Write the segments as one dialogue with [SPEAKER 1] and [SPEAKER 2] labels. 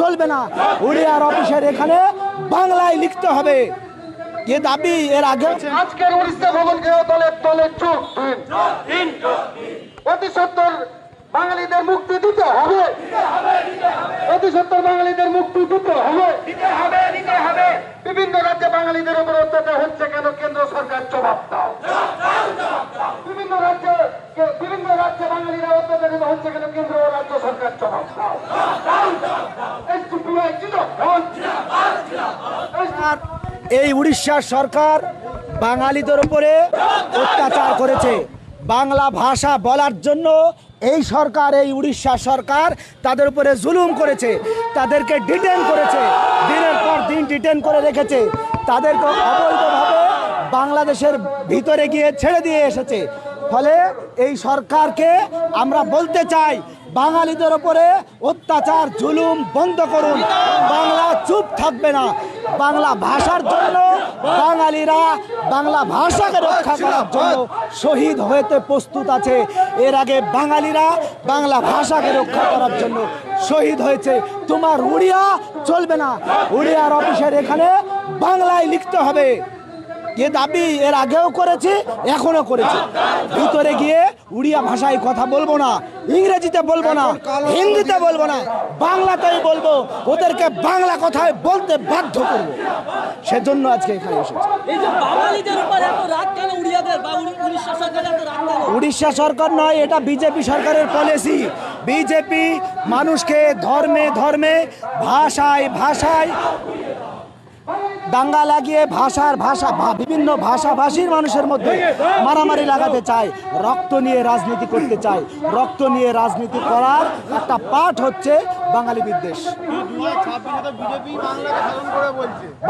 [SPEAKER 1] চলবে না। উড়িয়ার অফিসের এখানে বাংলায় লিখতে হবে। এ দাবি এর আগে
[SPEAKER 2] আজকের উড়িষ্যা দলে চোখ অতি সত্তর বাঙালিদের মুক্তি দিতে হবে। অতি সত্তর বাঙালিদের মুক্তি দিতে হবে। বিভিন্ন রাজ্যে বাঙালিদের উপর অত্যাচার হচ্ছে কেন? কেন্দ্র সরকার জবাব দাও। বিভিন্ন রাজ্যে বিভিন্ন রাজ্যে বাঙালিরা অত্যাচারিত হচ্ছে কেন? কেন্দ্র ও রাজ্য সরকার জবাব দাও SDPI জিন্দাবাদ।
[SPEAKER 1] আর এই উড়িষ্যার সরকার বাঙালিদের উপরে অত্যাচার করেছে। বাংলা ভাষা বলার জন্য এই সরকার, এই উড়িষ্যা সরকার তাদের উপরে জুলুম করেছে, তাদেরকে ডিটেন করেছে, দিনের পর দিন ডিটেন করে রেখেছে। তাদেরকে অবৈধভাবে বাংলাদেশের ভিতরে গিয়ে ছেড়ে দিয়ে এসেছে। ফলে এই সরকারকে আমরা বলতে চাই বাঙালিদের ওপরে অত্যাচার, জুলুম বন্ধ করুন। বাংলা চুপ থাকবে না। বাংলা ভাষার জন্য বাঙালিরা বাংলা ভাষাকে রক্ষা করার জন্য শহীদ হতে প্রস্তুত আছে। এর আগে বাঙালিরা বাংলা ভাষাকে রক্ষা করার জন্য শহীদ হয়েছে। তোমার উড়িয়া চলবে না। উড়িয়ার অফিসের এখানে বাংলায় লিখতে হবে। এ দাবি এর আগেও করেছি এখনও করেছি। ভিতরে গিয়ে উড়িয়া ভাষায় কথা বলব না ইংরেজিতে বলব না হিন্দিতে বলব না বাংলাতেই বলব ওদেরকে বাংলা কথায় বলতে বাধ্য করব। সেজন্য আজকে এখানে এসেছি।
[SPEAKER 3] যে উড়িষ্যা
[SPEAKER 1] সরকার নয় এটা বিজেপি সরকারের পলিসি বিজেপি মানুষকে ধর্মে ধর্মে ভাষায় ভাষায় দাঙ্গা লাগিয়ে ভাষার ভাষা বিভিন্ন ভাষাভাষীর মানুষের মধ্যে মারামারি লাগাতে চায়, রক্ত নিয়ে রাজনীতি করতে চায়। রক্ত নিয়ে রাজনীতি করার একটা পাঠ হচ্ছে বাঙালি বিদ্বেষ।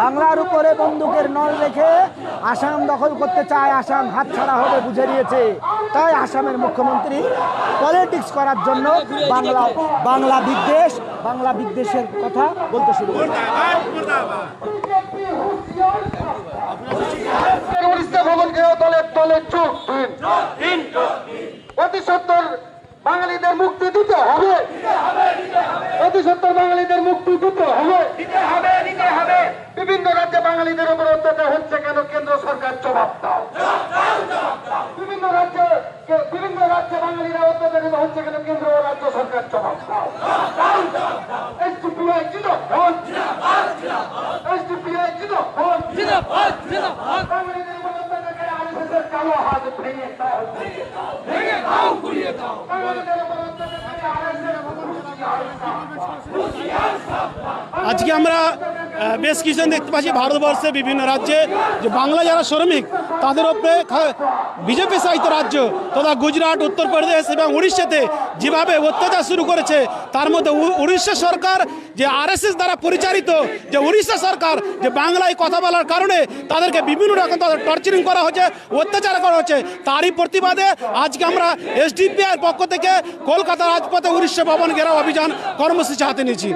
[SPEAKER 1] বাংলার উপরে বন্দুকের নল রেখে আসাম দখল করতে চায়, আসাম হাতছাড়া হবে বুঝে দিয়েছে তাই আসামের মুখ্যমন্ত্রী পলিটিক্স করার জন্য বাংলা বাংলা বিদ্বেষ বাংলা বিদ্বেষের কথা বলতে শুরু
[SPEAKER 2] বাঙালিদের মুক্তি দিতে হবে। অতি সত্তর বাঙালিদের মুক্তি দিতে হবে বিভিন্ন রাজ্যে বাঙালিদের উপর অত্যাচার হচ্ছে কেন কেন্দ্র সরকার জবাব দাও বিভিন্ন রাজ্যে কে- বিভিন্ন রাজ্যে বাঙালিরা অত্যাচারিত হচ্ছে কেন কেন্দ্র ও রাজ্য সরকার জবাব দাও SDPI জিন্দাবাদ। SDPI জিন্দাবাদ।
[SPEAKER 3] জিন্দাবাদ জিন্দাবাদ
[SPEAKER 2] বাঙালিদের উপর অত্যাচারকারী RSS
[SPEAKER 4] আজকে আমরা বেশ কিছুদিন দেখতে পাচ্ছি ভারতবর্ষে বিভিন্ন রাজ্যে। যে বাংলা যারা শ্রমিক, তাদের উপরে খা- বিজেপি শাসিত রাজ্য তথা গুজরাট, উত্তরপ্রদেশ এবং উড়িষ্যাতে যেভাবে অত্যাচার শুরু করেছে, তার মধ্যে উড়িষ্যা সরকার যে আরএসএস দ্বারা পরিচালিত যে উড়িষ্যা সরকার, যে বাংলায় কথা বলার কারণে তাদেরকে বিভিন্ন রকম তাদের টর্চারিং করা হচ্ছে, অত্যাচার করা হচ্ছে। তারই প্রতিবাদে আজকে আমরা এসডিপিআর পক্ষ থেকে কলকাতা রাজপথে উড়িষ্যা ভবন ঘেরাও অভিযান কর্মসূচি হাতে নিয়েছি।